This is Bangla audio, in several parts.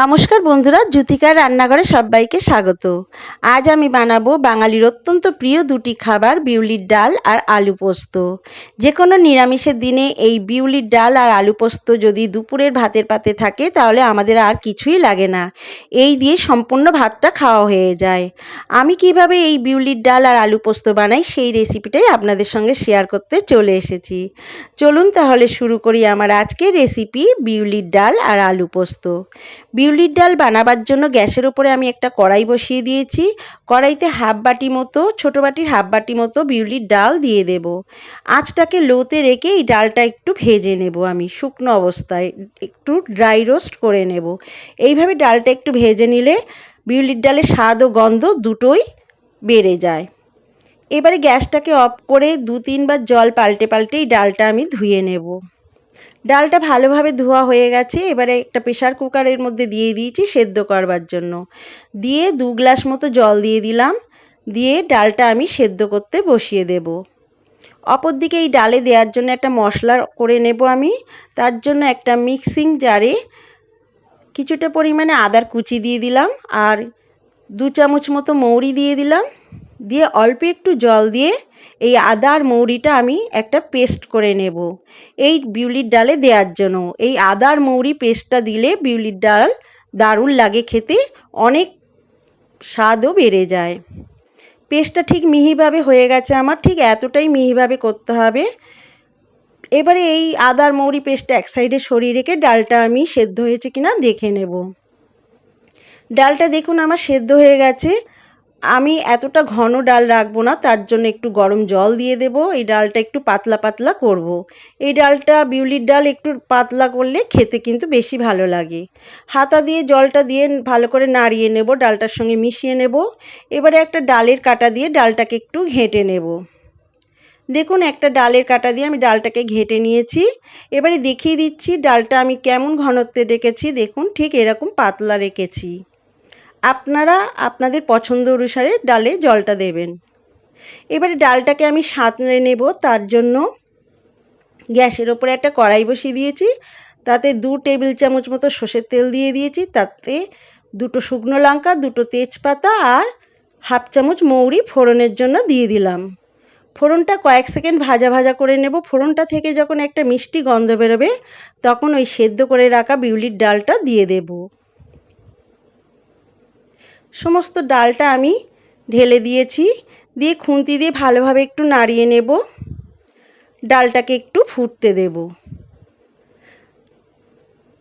নমস্কার বন্ধুরা জ্যোতিকার রান্নাঘরে সবাইকে স্বাগত। আজ আমি বানাবো বাঙালির অত্যন্ত প্রিয় দুটি খাবার, বিউলির ডাল আর আলু পোস্ত। যে কোনো নিরামিষের দিনে এই বিউলির ডাল আর আলু পোস্ত যদি দুপুরের ভাতের পাতে থাকে, তাহলে আমাদের আর কিছুই লাগে না। এই দিয়ে সম্পূর্ণ ভাতটা খাওয়া হয়ে যায়। আমি কীভাবে এই বিউলির ডাল আর আলু পোস্ত বানাই, সেই রেসিপিটাই আপনাদের সঙ্গে শেয়ার করতে চলে এসেছি। চলুন তাহলে শুরু করি আমার আজকের রেসিপি, বিউলির ডাল আর আলু পোস্ত। বিউলির ডাল বানাবার জন্য গ্যাসের ওপরে আমি একটা কড়াই বসিয়ে দিয়েছি। কড়াইতে হাফ বাটি মতো, ছোটো বাটির হাফ বাটি মতো বিউলির ডাল দিয়ে দেব। আঁচটাকে লোতে রেখে এই ডালটা একটু ভেজে নেব আমি, শুকনো অবস্থায় একটু ড্রাই রোস্ট করে নেব। এইভাবে ডালটা একটু ভেজে নিলে বিউলির ডালের স্বাদ ও গন্ধ দুটোই বেড়ে যায়। এবারে গ্যাসটাকে অফ করে দু তিনবার জল পাল্টে পাল্টে এই ডালটা আমি ধুয়ে নেব। ডালটা ভালোভাবে ধোয়া হয়ে গেছে। এবারে একটা প্রেশার কুকারের মধ্যে দিয়ে দিয়েছি সেদ্ধ করবার জন্য। দিয়ে দু গ্লাস মতো জল দিয়ে দিলাম। দিয়ে ডালটা আমি সেদ্ধ করতে বসিয়ে দেব। অপরদিকে এই ডালে দেওয়ার জন্য একটা মশলা করে নেব আমি। তার জন্য একটা মিক্সিং জারে কিছুটা পরিমাণে আদার কুচি দিয়ে দিলাম। আর দু চামচ মতো মৌরি দিয়ে দিলাম। দিয়ে অল্প একটু জল দিয়ে এই আদা আর মৌরিটা আমি একটা পেস্ট করে নেব। এই বিউলির ডালে দেওয়ার জন্য। এই আদা আর মৌরি পেস্টটা দিলে বিউলির ডাল দারুণ লাগে খেতে, অনেক স্বাদও বেড়ে যায়। পেস্টটা ঠিক মিহিভাবে হয়ে গেছে আমার, ঠিক এতটাই মিহিভাবে করতে হবে। এবারে এই আদার মৌরি পেস্টটা এক সাইডে সরিয়ে রেখে ডালটা আমি সেদ্ধ হয়েছে কিনা দেখে নেব। ডালটা দেখুন আমার সেদ্ধ হয়ে গেছে। আমি এতটা ঘন ডাল রাখব না, তার জন্য একটু গরম জল দিয়ে দেব। এই ডালটা একটু পাতলা পাতলা করব। এই ডালটা, বিউলির ডাল একটু পাতলা করলে খেতে কিন্তু বেশি ভালো লাগে। হাতা দিয়ে জলটা দিয়ে ভালো করে নাড়িয়ে নেব, ডালটার সঙ্গে মিশিয়ে নেব। এবারে একটা ডালের কাটা দিয়ে ডালটাকে একটু ঘেঁটে নেব। দেখুন, একটা ডালের কাটা দিয়ে আমি ডালটাকে ঘেঁটে নিয়েছি। এবারে দেখিয়ে দিচ্ছি, ডালটা আমি কেমন ঘনত্বে রেখেছি দেখুন, ঠিক এরকম পাতলা রেখেছি। আপনারা আপনাদের পছন্দ অনুসারে ডালে জলটা দেবেন। এবারে ডালটাকে আমি সাঁতলে নেব, তার জন্য গ্যাসের ওপরে একটা কড়াই বসিয়ে দিয়েছি। তাতে দু টেবিল চামচ মতো সর্ষের তেল দিয়ে দিয়েছি। তাতে দুটো শুকনো লঙ্কা, দুটো তেজপাতা আর হাফ চামচ মৌরি ফোড়নের জন্য দিয়ে দিলাম। ফোড়নটা কয়েক সেকেন্ড ভাজা ভাজা করে নেব। ফোড়নটা থেকে যখন একটা মিষ্টি গন্ধ বেরোবে, তখন ওই সেদ্ধ করে রাখা বিউলির ডালটা দিয়ে দেবো। সমস্ত ডালটা আমি ঢেলে দিয়েছি। দিয়ে খুন্তি দিয়ে ভালোভাবে একটু নাড়িয়ে নেব। ডালটাকে একটু ফুটতে দেব।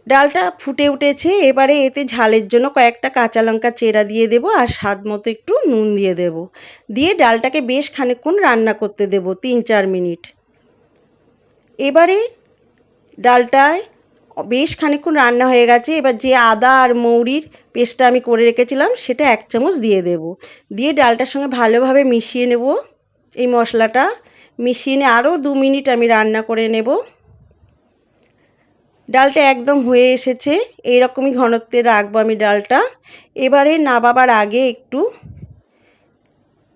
ডালটা ফুটে উঠেছে। এবারে এতে ঝালের জন্য কয়েকটা কাঁচা লঙ্কা চেরা দিয়ে দেব আর স্বাদ মতো একটু নুন দিয়ে দেব। দিয়ে ডালটাকে বেশ খানিকক্ষণ রান্না করতে দেব, তিন চার মিনিট। এবারে ডালটায় বেশ খানিক্ষণ রান্না হয়ে গেছে। এবার যে আদা আর মৌরির পেস্টটা আমি করে রেখেছিলাম, সেটা এক চামচ দিয়ে দেব। দিয়ে ডালটার সঙ্গে ভালোভাবে মিশিয়ে নেব এই মশলাটা। মিশিয়ে নিয়ে আরও দু মিনিট আমি রান্না করে নেব। ডালটা একদম হয়ে এসেছে, এইরকমই ঘনত্বে রাখব আমি ডালটা। এবারে নাবাবার আগে একটু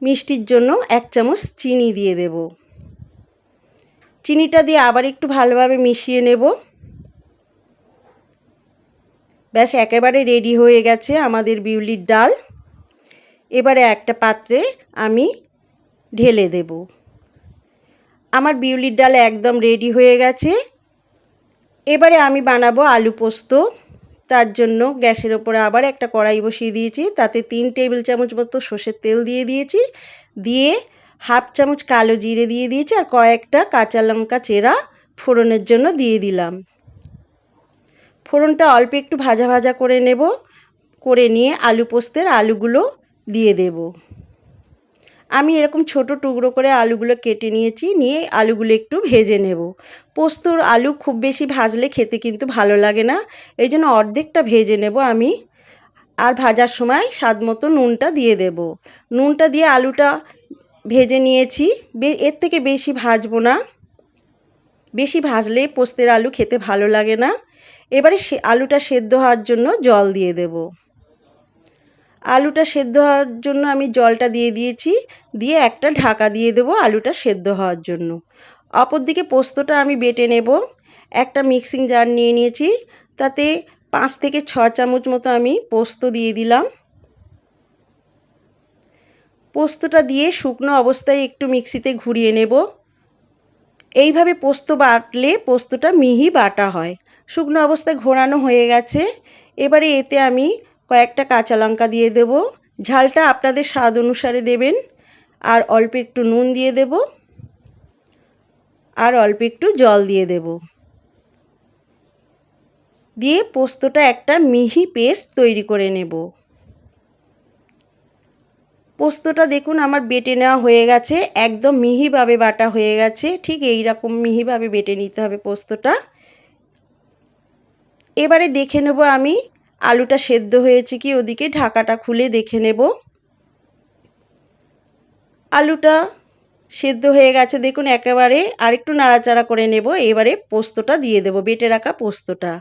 মিষ্টির জন্য এক চামচ চিনি দিয়ে দেব। চিনিটা দিয়ে আবার একটু ভালোভাবে মিশিয়ে নেব। ব্যাস, একেবারে রেডি হয়ে গেছে আমাদের বিউলির ডাল। এবারে একটা পাত্রে আমি ঢেলে দেব। আমার বিউলির ডাল একদম রেডি হয়ে গেছে। এবারে আমি বানাবো আলু পোস্ত। তার জন্য গ্যাসের ওপরে আবার একটা কড়াই বসিয়ে দিয়েছি। তাতে তিন টেবিল চামচ মতো সর্ষের তেল দিয়ে দিয়েছি। দিয়ে হাফ চামচ কালো জিরে দিয়ে দিয়েছি আর কয়েকটা কাঁচা লঙ্কা চেরা ফোড়নের জন্য দিয়ে দিলাম। ফোড়নটা অল্প একটু ভাজা ভাজা করে নেব, করে নিয়ে আলু পোস্তের আলুগুলো দিয়ে দেব। আমি এরকম ছোট টুকরো করে আলুগুলো কেটে নিয়েছি, নিয়ে আলুগুলো একটু ভেজে নেব। পোস্তর আলু খুব বেশি ভাজলে খেতে কিন্তু ভালো লাগে না, এই জন্য অর্ধেকটা ভেজে নেব আমি। আর ভাজার সময় স্বাদ মতো নুনটা দিয়ে দেব। নুনটা দিয়ে আলুটা ভেজে নিয়েছি এর থেকে বেশি ভাজবো না। বেশি ভাজলে পোস্তের আলু খেতে ভালো লাগে না। এবারে সে আলুটা সেদ্ধ হওয়ার জন্য জল দিয়ে দেব। আলুটা সেদ্ধ হওয়ার জন্য আমি জলটা দিয়ে দিয়েছি, দিয়ে একটা ঢাকা দিয়ে দেবো আলুটা সেদ্ধ হওয়ার জন্য। অপরদিকে পোস্তটা আমি বেটে নেব, একটা মিক্সিং জার নিয়ে নিয়েছি, তাতে পাঁচ থেকে ছ চামচ মতো আমি পোস্ত দিয়ে দিলাম। পোস্তটা দিয়ে শুকনো অবস্থায় একটু মিক্সিতে ঘুরিয়ে নেব। এইভাবে পোস্ত বাটলে পোস্তটা মিহি বাটা হয়। শুকনো অবস্থায় ঘোরানো হয়ে গেছে। এবারে এতে আমি কয়েকটা কাঁচা লঙ্কা দিয়ে দেব। ঝালটা আপনাদের স্বাদ অনুসারে দেবেন। আর অল্প একটু নুন দিয়ে দেব। আর অল্প একটু জল দিয়ে দেব। দিয়ে পোস্তটা একটা মিহি পেস্ট তৈরি করে নেব। পোস্তটা দেখুন আমার বেটে নেওয়া হয়ে গেছে। একদম মিহিভাবে বাটা হয়ে গেছে। ঠিক এই রকম মিহিভাবে বেটে নিতে হবে পোস্তটা। এবারে দেখে নেব আমি, আলুটা সেদ্ধ হয়েছে কি ওদিকে, ঢাকাটা খুলে দেখে নেব। আলুটা সেদ্ধ হয়ে গেছে, দেখুন একেবারে আরেকটু নাড়াচাড়া করে নেব, এবারে পোস্তটা দিয়ে দেব, বেটে রাখা পোস্তটা।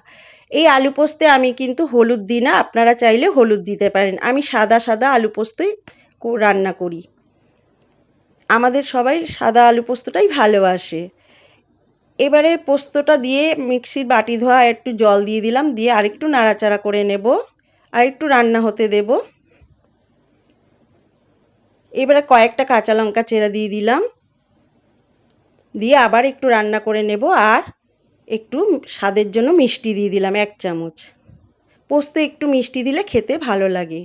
এই আলু পোস্তে আমি কিন্তু হলুদ দিই না, আপনারা চাইলে হলুদ দিতে পারেন, আমি সাদা সাদা আলু পোস্তই রান্না করি। আমাদের সবাই সাদা আলু পোস্তটাই ভালোবাসে। এবারে পোস্তটা দিয়ে মিক্সির বাটি ধোয়া একটু জল দিয়ে দিলাম, দিয়ে আরেকটু নাড়াচাড়া করে নেব আর একটু রান্না হতে দেব। এবারে কয়েকটা কাঁচা লঙ্কা চেরা দিয়ে দিলাম, দিয়ে আবার একটু রান্না করে নেব, আর একটু স্বাদের জন্য মিষ্টি দিয়ে দিলাম এক চামচ। পোস্ত একটু মিষ্টি দিলে খেতে ভালো লাগে।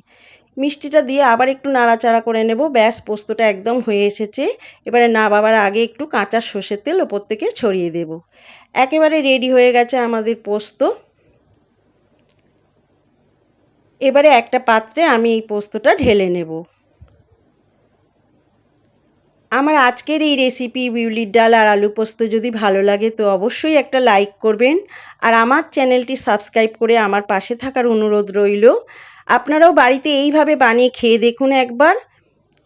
মিষ্টিটা দিয়ে আবার একটু নাড়াচাড়া করে নেব। ব্যাস, পোস্তটা একদম হয়ে এসেছে। এবারে না বাবার আগে একটু কাঁচা সর্ষের তেল ওপর থেকে ছড়িয়ে দেব। একেবারে রেডি হয়ে গেছে আমাদের পোস্ত। এবারে একটা পাত্রে আমি এই পোস্তটা ঢেলে নেব। আমার আজকের এই রেসিপি বিউলির ডাল আর আলু পোস্ত যদি ভালো লাগে তো অবশ্যই একটা লাইক করবেন। আর আমার চ্যানেলটি সাবস্ক্রাইব করে আমার পাশে থাকার অনুরোধ রইল। আপনারাও বাড়িতে এইভাবে বানিয়ে খেয়ে দেখুন একবার।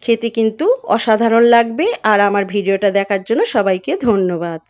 খেতে কিন্তু অসাধারণ লাগবে। আর আমার ভিডিওটা দেখার জন্য সবাইকে ধন্যবাদ।